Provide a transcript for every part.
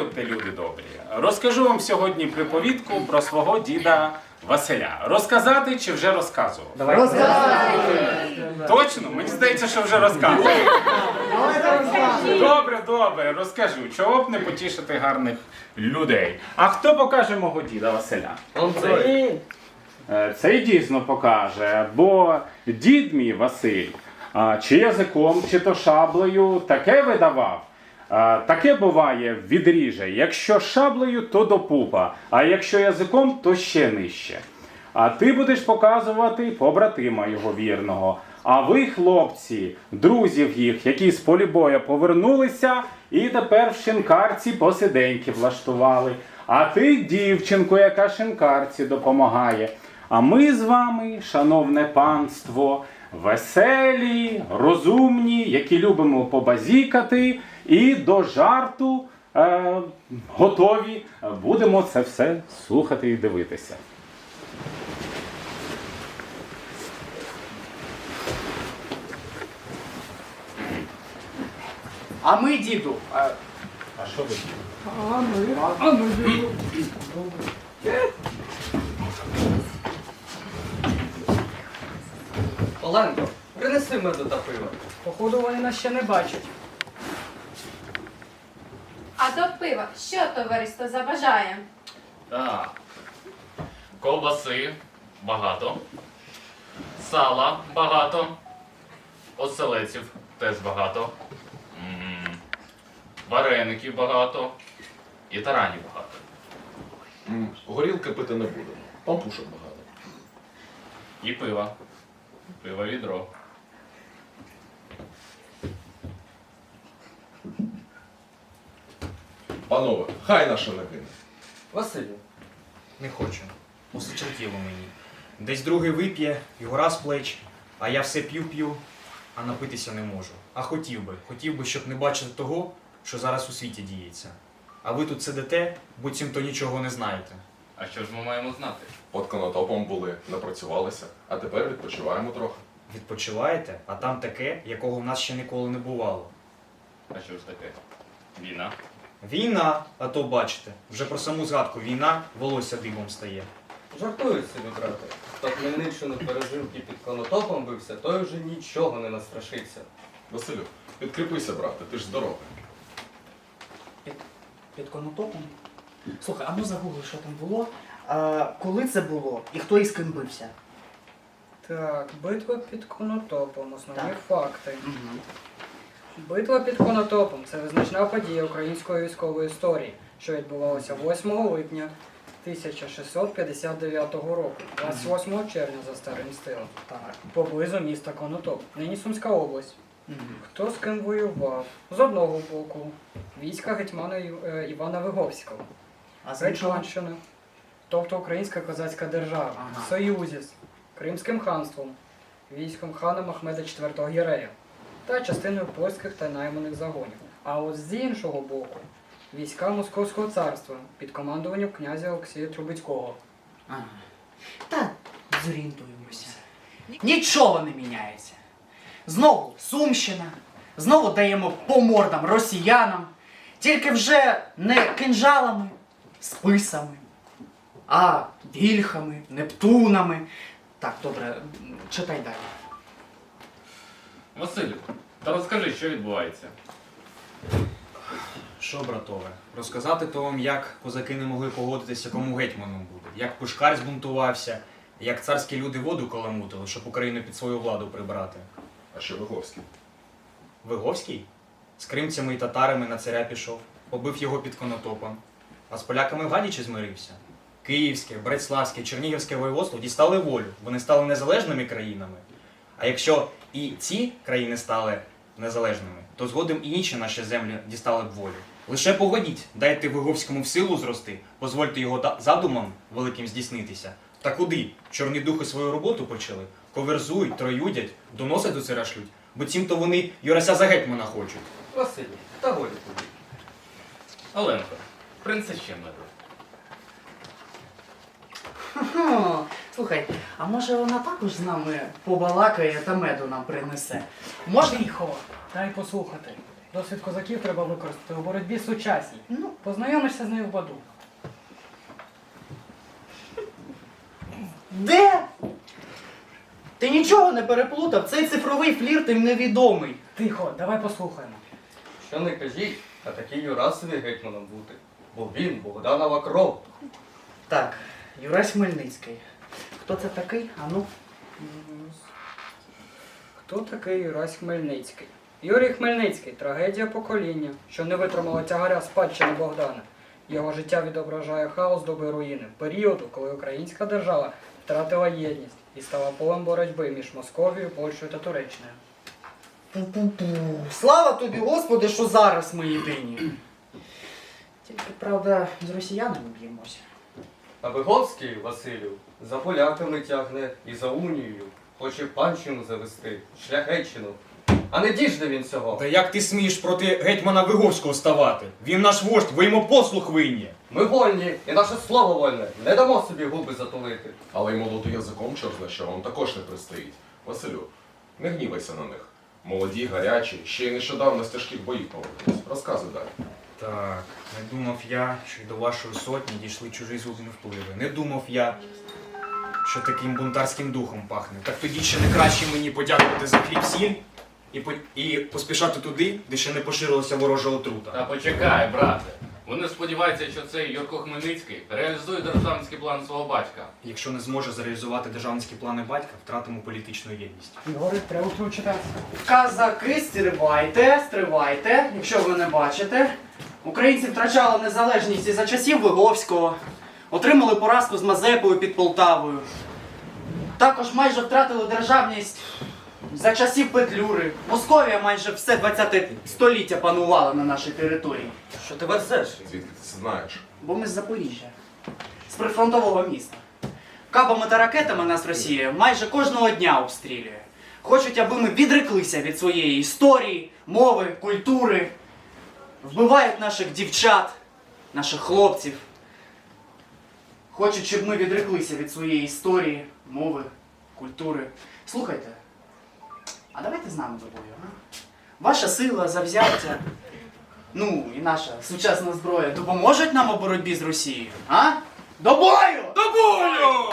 Заходьте, люди добрі. Розкажу вам сьогодні приповідку про свого діда Василя. Розказати чи вже розказував? Точно? Мені здається, що вже розказував. Добре, добре, розкажу. Чого б не потішити гарних людей. А хто покаже мого діда Василя? Е, Цей дійсно покаже, бо дід мій Василь, а, чи язиком, чи то шаблею таке видавав. Таке буває відріже. Якщо шаблею, то до пупа, а якщо язиком, то ще нижче. А ти будеш показувати побратима його вірного. А ви, хлопці, друзів їх, які з полі боя повернулися, і тепер в шинкарці посиденьки влаштували. А ти, дівчинку, яка шинкарці допомагає. А ми з вами, шановне панство, веселі, розумні, які любимо побазікати, і до жарту е, готові. Будемо це все слухати і дивитися. А ми, діду, е, А що ви? Оленко, принеси меду та пиво. походу вони нас ще не бачать. А до пива що товариство забажає? Так. Ковбаси багато. Сала багато. Оселеців теж багато. М, Вареників багато. І таранів багато. М, Горілки пити не будемо. Пампушок багато. І пива. Пиво відро. Панове, хай наша не гине. Василю, Не хочу. Осочертіло мені. Десь другий вип'є, його раз плеч, а я все п'ю-п'ю, а напитися не можу. А хотів би, хотів би, щоб не бачити того, що зараз у світі діється. А ви тут сидите, буцімто нічого не знаєте. А що ж ми маємо знати? Под конотопом були, напрацювалися, а тепер відпочиваємо трохи. Відпочиваєте, а там таке, якого в нас ще ніколи не бувало. А що ж таке? Війна? Війна, а то бачите, вже про саму згадку війна волосся дибом стає. жартують собі, брате. Хто Хмельниччину пережив і під конотопом бився, той вже нічого не настрашиться. Василю, підкріпися, брате, ти ж здоровий. Під конотопом. Слухай, а ну загугли, що там було. А, коли це було і хто із ким бився? Так, битва під Конотопом. Основні Так. факти. Угу. Битва під Конотопом це визначна подія української військової історії, що відбувалася 8 липня 1659 року, 28 червня за старим стилем, Так. поблизу міста Конотоп, нині Сумська область. Угу. Хто з ким воював? З одного боку війська гетьмана е, Івана Виговського, А з тобто Українська козацька держава, Ага. в союзі з Кримським ханством, військом хана Махмеда IV Гірея та частиною польських та найманих загонів. А от з іншого боку війська Московського царства під командуванням князя Олексія Трубецького. Ага. Та зорієнтуємося. Нічого не міняється. Знову Сумщина, знову даємо по мордам росіянам, тільки вже не кинжалами, списами, а вільхами, нептунами. Так, добре, читай далі. Василю, та розкажи, що відбувається. Що, братове, розказати то вам, як козаки не могли погодитися, кому гетьманом буде, як Пушкар збунтувався, як царські люди воду каламутили, щоб Україну під свою владу прибрати. А ще Виговський. Виговський з кримцями і татарами на царя пішов, побив його під конотопом. А з поляками в Гадічі змирився. Київське, Братславське, Чернігівське воєводство дістали волю. Вони стали незалежними країнами. А якщо і ці країни стали незалежними, то згодом і інші наші землі дістали б волю. Лише погодіть, дайте Виговському в силу зрости, дозвольте його задумам великим здійснитися. Та куди? Чорні духи свою роботу почали? Коверзують, троюдять, доносять до царя шлють, бо цім-то вони Юрася за гетьмана хочуть. Василю, та годі тобі. Оленко, принеси ще меду. Хм, Слухай, а може вона також з нами побалакає та меду нам принесе? Їх ховати? Дай послухати. Досвід козаків треба використати у боротьбі сучасній. Ну, Познайомишся з нею в баду. де? Ти нічого не переплутав, цей цифровий флірт їм невідомий. Тихо, давай послухаємо. Що не кажіть, а такий Юрасові гетьманом бути. Бо він Богданова кров. Так, Юрась Хмельницький. Хто це такий? А ну. Хто такий Юрась Хмельницький? Юрій Хмельницький трагедія покоління, що не витримала тягаря спадщини Богдана. Його життя відображає хаос доби руїни, періоду, коли українська держава втратила єдність і стала полем боротьби між Московією, Польщею та Туреччиною. Пу-пу-пу. Слава тобі, Господи, що зараз ми єдині. Тільки, правда, з росіянами б'ємося. А Виговський Василю за поляками тягне і за унією. Хоче панщину завести, шляхетчину. А не діжде він цього. Та як ти смієш проти гетьмана Виговського ставати? Він наш вождь, ви йому послух винні. Ми вольні, і наше слово вольне. Не дамо собі губи затулити. Але й молоти язиком чорзна, що вам також не пристоїть. Василю, не гнівайся на них. Молоді, гарячі, ще й нещодавно з тяжких боїв повернулись. Розказуй далі. Так, не думав я, що й до вашої сотні дійшли чужі зубні впливи. Не думав я, що таким бунтарським духом пахне. Так тоді ще не краще мені подякувати за хліб сіль і, по- і поспішати туди, де ще не поширилася ворожа отрута. Та почекай, брате. Вони сподіваються, що цей Юрко Хмельницький реалізує державницький план свого батька. Якщо не зможе зреалізувати державницькі плани батька, втратимо політичну єдність. Говорить, треба включити. Казаки, стривайте, стривайте, якщо ви не бачите. Українці втрачали незалежність і за часів Виговського, отримали поразку з Мазепою під Полтавою. Також майже втратили державність за часів Петлюри. Московія майже все 20 століття панувала на нашій території. Що ти верзеш? Звідки ти це знаєш? Бо ми з Запоріжжя, з прифронтового міста. Кабами та ракетами нас Росія майже кожного дня обстрілює. Хочуть, аби ми відреклися від своєї історії, мови, культури. Вбивають наших дівчат, наших хлопців. Хочуть, щоб ми відреклися від своєї історії, мови, культури. Слухайте, а давайте з нами до бою, а? Ваша сила, завзяття, ну і наша сучасна зброя допоможуть нам у боротьбі з Росією, а? До бою! До бою!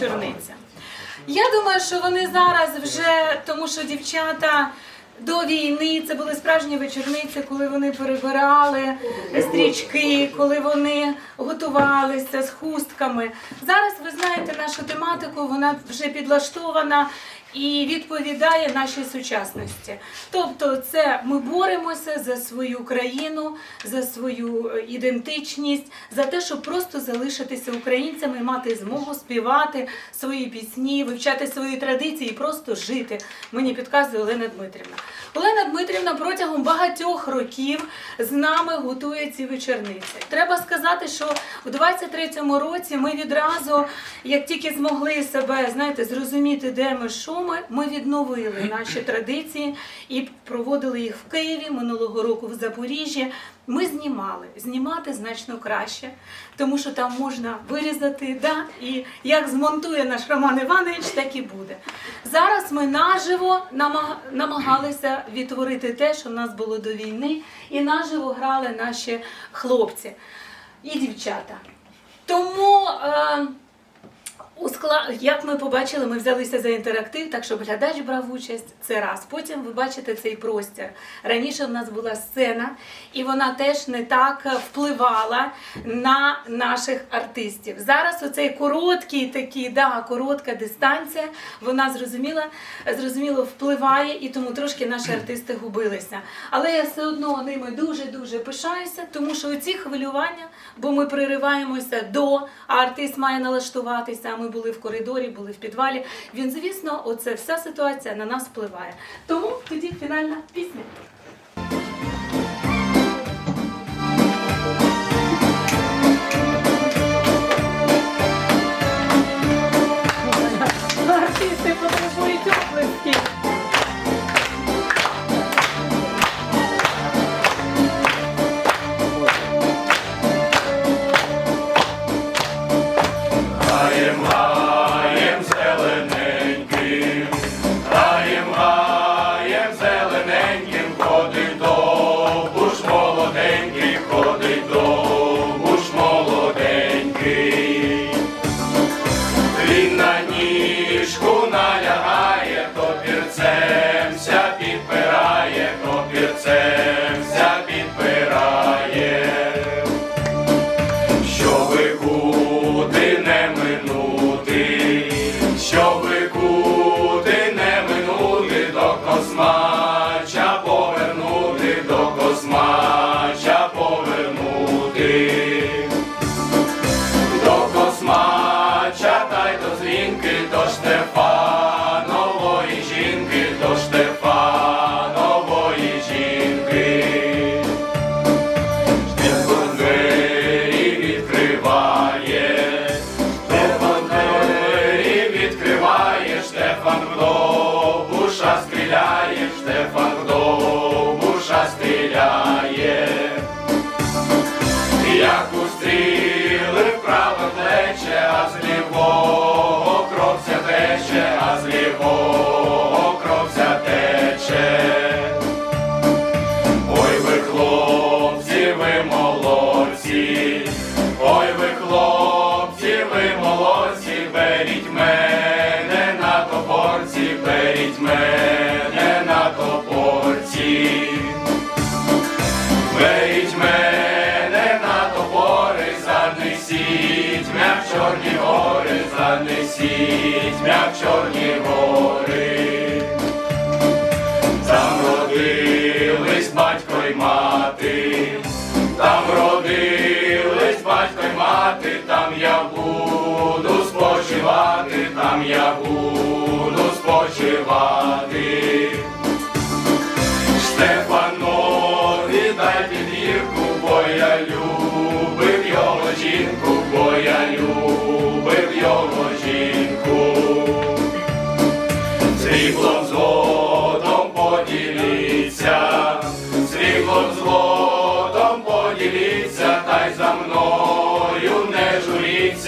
Вечорниця. Я думаю, що вони зараз вже, тому що дівчата до війни це були справжні вечорниці, коли вони перебирали стрічки, коли вони готувалися з хустками. Зараз ви знаєте нашу тематику, вона вже підлаштована. І відповідає нашій сучасності. Тобто, це ми боремося за свою країну, за свою е, ідентичність, за те, щоб просто залишитися українцями, мати змогу співати свої пісні, вивчати свої традиції і просто жити. Мені підказує Олена Дмитрівна. Олена Дмитрівна протягом багатьох років з нами готує ці вечорниці. Треба сказати, що у 23-му році ми відразу, як тільки змогли себе знаєте, зрозуміти, де ми, що ми, ми відновили наші традиції і проводили їх в Києві минулого року в Запоріжжі. Ми знімали. Знімати значно краще, тому що там можна вирізати, да, і як змонтує наш Роман Іванович, так і буде. Зараз ми наживо намагалися відтворити те, що в нас було до війни, і наживо грали наші хлопці і дівчата. Тому. Е- у скла... Як ми побачили, ми взялися за інтерактив, так щоб глядач брав участь. Це раз. Потім ви бачите цей простір. Раніше в нас була сцена, і вона теж не так впливала на наших артистів. Зараз оцей короткий такий, да, коротка дистанція, вона зрозуміла, зрозуміло впливає, і тому трошки наші артисти губилися. Але я все одно ними дуже дуже пишаюся, тому що оці хвилювання, бо ми пририваємося до, а артист має налаштуватися. Ми були в коридорі, були в підвалі. Він, звісно, оце вся ситуація на нас впливає. Тому тоді фінальна пісня. Артисти потребують то занесіть м'я в чорні гори. Там родились батько й мати, там родились батько й мати, там я буду спочивати, там я буду спочивати.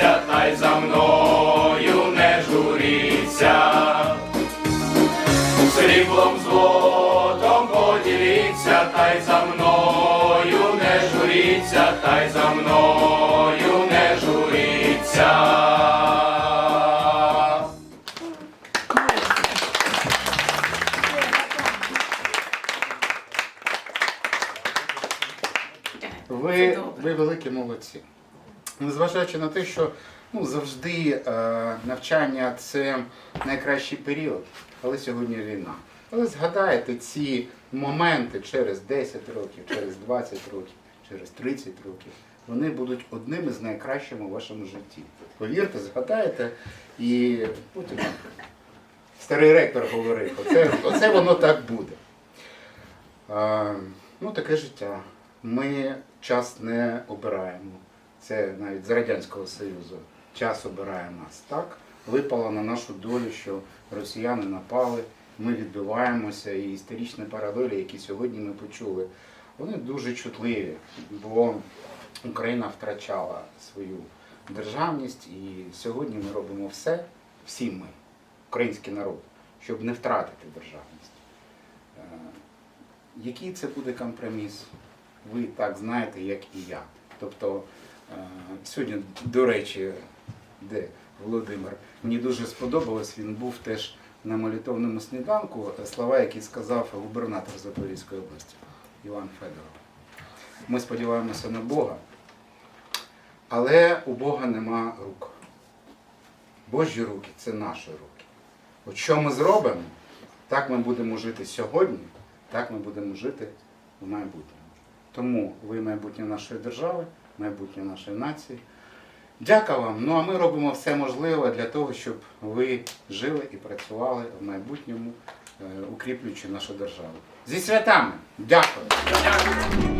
Журіться, та й за мною не журіться. Сріблом злотом поділіться, та й за мною не журіться, та й за мною Незважаючи на те, що ну, завжди е, навчання це найкращий період, але сьогодні війна. Але згадайте ці моменти через 10 років, через 20 років, через 30 років. Вони будуть одними з найкращими у вашому житті. Повірте, згадаєте, і потім старий ректор говорив, оце, оце воно так буде. А, ну, таке життя. Ми час не обираємо. Це навіть з Радянського Союзу. Час обирає нас. Так, випало на нашу долю, що росіяни напали, ми відбиваємося, і історичні паралелі, які сьогодні ми почули, вони дуже чутливі, бо Україна втрачала свою державність, і сьогодні ми робимо все, всі ми, український народ, щоб не втратити державність. Е, Який це буде компроміс? Ви так знаєте, як і я. Тобто сьогодні, до речі, де Володимир, мені дуже сподобалось, він був теж на молитовному сніданку, е, слова, які сказав губернатор Запорізької області Іван Федоров. Ми сподіваємося на Бога, але у Бога нема рук. Божі руки це наші руки. От що ми зробимо, так ми будемо жити сьогодні, так ми будемо жити в майбутньому. Тому ви майбутнє нашої держави, майбутнє нашої нації. Дякую вам. Ну а ми робимо все можливе для того, щоб ви жили і працювали в майбутньому, е, укріплюючи нашу державу. Зі святами! Дякую!